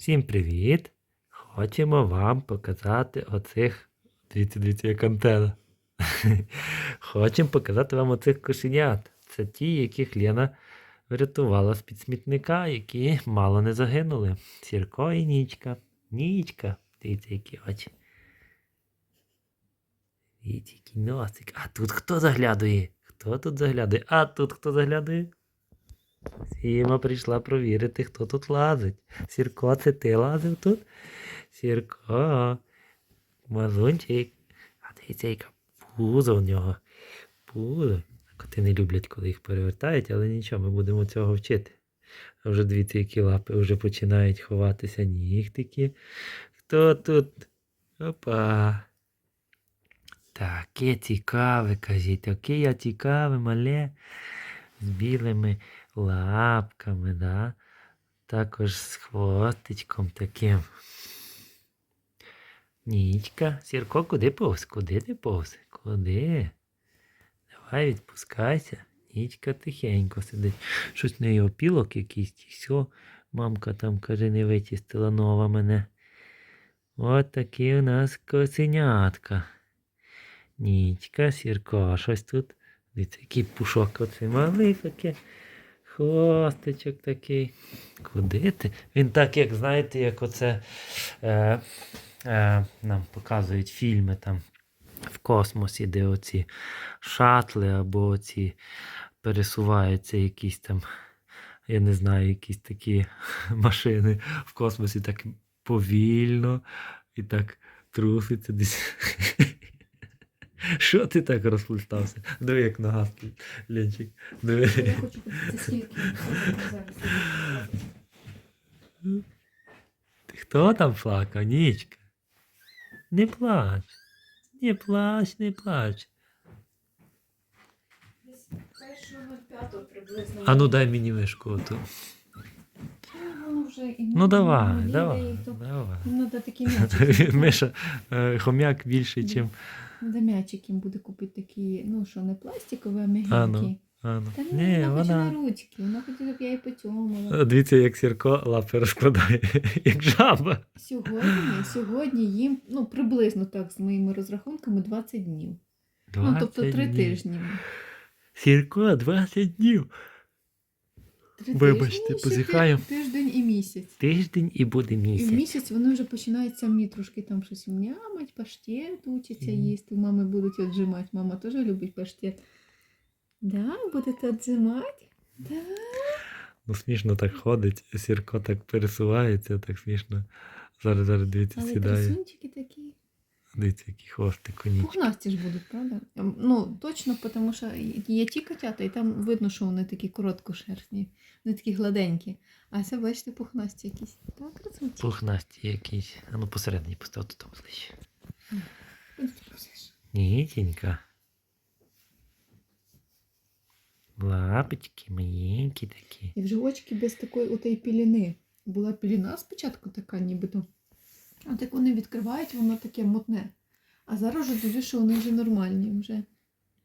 Всім привіт! Хочемо вам показати оцих. Дивіться, дивіться, як антена. Хочемо показати вам оцих кошенят. Це ті, яких Лена врятувала з-під смітника, які мало не загинули. Сірко і Нічка. Нічка. Дивіться, які очі. Дивіться, який носик. А тут хто заглядує? Хто тут заглядує? А тут хто заглядує? Сіма прийшла провірити, хто тут лазить. Сірко, це ти лазив тут? Сірко. Мазунчик. А дивіться, яка пузо у нього. Пузо. Коти не люблять, коли їх перевертають, але нічого, ми будемо цього вчити. А вже дивіться, які лапи вже починають ховатися нігтики. Хто тут? Опа. Таке цікаве, кажіть, таке я цікаве, мале. З білими лапками, да? також з хвостичком таким. Нічка, Сірко, куди повз? Куди ти повз? Куди? Давай відпускайся. Нічка тихенько сидить. Щось в неї опілок якийсь, і все. Мамка там, каже, не вичистила нова мене. От такі у нас косенятка. Нічка, Сірко, щось тут. Дивіться, який пушок оцей малий таке. Хвостичок такий. Куди ти? Він так, як знаєте, як оце е, е, нам показують фільми там в космосі, де оці шатли або оці пересуваються якісь там, я не знаю, якісь такі машини в космосі так повільно і так труситься десь. Що ти так розплистався? Диви, як нога Ленчик. Диви. Я хочу подивитися, скільки зараз. Ти хто там плакав, Нічка? Не плач. Не плач, не плач. Десь першого п'ятого приблизно. А ну дай мені мишку оту. Ну, Ну давай, давай. давай. Їм треба такі м'ячики. Миша, е, хомяк більший, ніж. Треба м'ячик їм буде купити такі, ну що, не пластикові, а А ну. А, ну. Та ні, Ні, вона хоче на ручки, вона хоче, щоб я її потьомила. Дивіться, як Сірко лапи розкладає, як жаба. Сьогодні, сьогодні їм, ну, приблизно так, з моїми розрахунками, 20 днів. Ну, тобто 20 3 днів. тижні. Сірко, 20 днів. Три Вибачте, тижні, ще позіхаю. ти- Тиждень і місяць. Тиждень і буде І в місяць. місяць вони вже починають самі трошки там щось м'ямать, паштет учаться Мгм. їсти. Мами будуть отжимати. Мама теж любить паштет. Да, будете отжимати? Да. Ну, смішно так ходить, Сірко так пересувається, так смішно. Зараз, зараз дивіться, Але сідає. красунчики такі. Дивіться, який хвостик коні. Пухнасті ж будуть, правда? Ем, Ну, точно, тому що є ті котята, і там видно, що вони такі короткошерстні, вони такі гладенькі. А це, бачите, пухнасті якісь. Так, красунчики. Пухнасті якісь. А ну посередині постав тут ближче. Куди ти? Нітенька. Лапочки маленькі такі. І вже очки без такої отої піліни. Була піліна спочатку така, нібито. А так вони відкривають, воно таке мотне. А зараз вже дуже, що вони вже нормальні. Вже.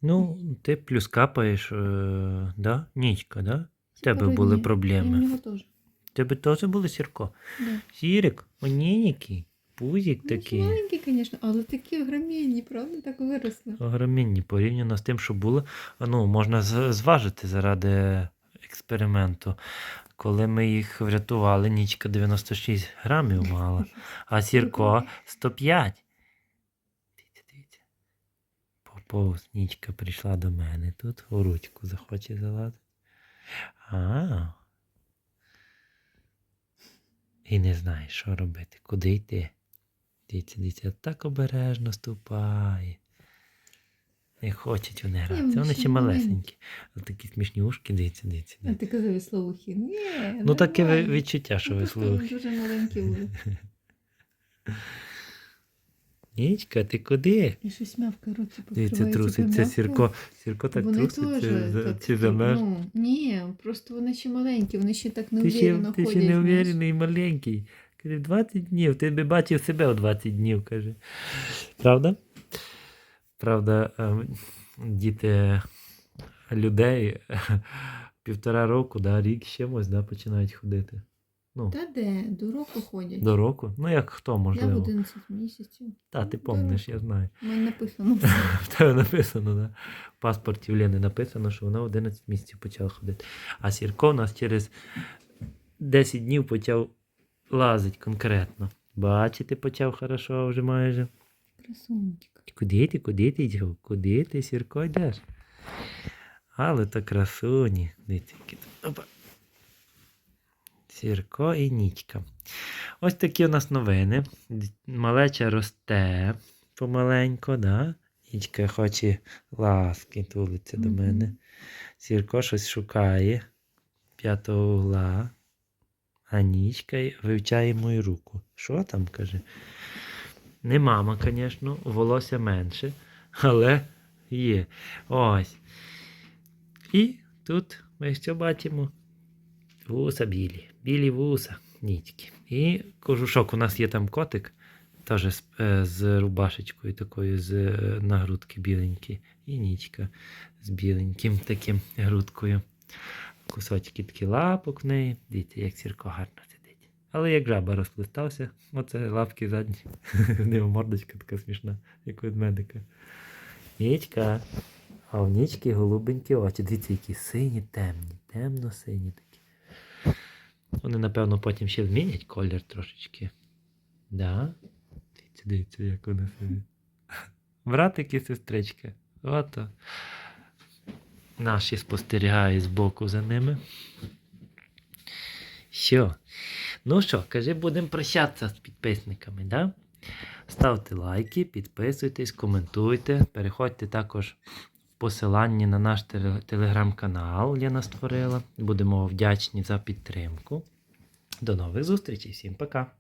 Ну, ти плюс капаєш, е, да? Нічка, да? В тебе були. І в проблеми. нього теж. В тебе теж були Сірко? Да. Сірик, оненький, пузик Ну, такий. Маленькі, звісно, але такі громінні, правда, так виросли. Огроменні порівняно з тим, що було. Ну, можна з- зважити заради експерименту. Коли ми їх врятували, нічка 96 грамів мала, а сірко 105. Дивіться, дивіться. Поповз нічка прийшла до мене. Тут у ручку захоче залазити. А. І не знає, що робити, куди йти. Дивіться, дивіться, так обережно ступає. Не хочуть вони гратися. вони Вони ще малесенькі. Ось такі смішні ушки, дивіться, дивіться. А ти казав веслоухі. Ні, Ну таке ви- відчуття, що Ну, ви вони слухаєте. Дуже маленькі були. Нічка, ти куди? І щось м'явка руці Дивіться, покривається труситься. Сірко. Сірко так Вони труситься теж за- так, чи замерз. Ну, ні, просто вони ще маленькі, вони ще так Ти ще, неуверенно ти ще ходять. знаєш. уверений і маленький. Каже, 20 днів. Ти би бачив себе у 20 днів, каже. Правда? Правда, ем, діти людей півтора року, да, рік чимось, да, починають ходити. Ну, Та де? До року ходять. до року. Ну, як хто, Я в 11 місяців. Та, ти помниш, я знаю. У мене написано. В тебе написано, да? В паспорті в написано, що вона в 11 місяців почала ходити. А Сірко у нас через 10 днів почав лазити конкретно. Бачити почав хорошо вже майже. Красунчик. Куди ти, куди ти йдеш? Куди ти, Сірко, йдеш? Але то красуні. Опа. Сірко і Нічка. Ось такі у нас новини. Малеча росте помаленько, да? Нічка хоче ласки, тулиться до мене. Сірко щось шукає п'ятого угла. А Нічка вивчає мою руку. Що там каже? Не мама, звісно, волосся менше, але є. Ось. І тут ми що бачимо? Вуса білі. Білі вуса, нітьки. І кожушок. У нас є там котик, теж з, е, з рубашечкою такою, з е, нагрудки біленькі. І нічка з біленьким таким грудкою. Кусочки такі лапок в неї. Дивіться, як сірко гарно. Але як жаба розплистався, оце лапки задні. В нього мордочка така смішна, як у медика. Нічка. А в нічки голубенькі очі. Дивіться, які сині, темні, темно-сині такі. Вони, напевно, потім ще змінять колір трошечки. Да? Дивіться, дивіться, як вони собі. Братик і сестричка. Ото. Наші спостерігають збоку за ними. Що? Ну що, кажи, будемо прощатися з підписниками, да? Ставте лайки, підписуйтесь, коментуйте. Переходьте також в посилання на наш телеграм-канал, Лена створила. Будемо вдячні за підтримку. До нових зустрічей. Всім пока!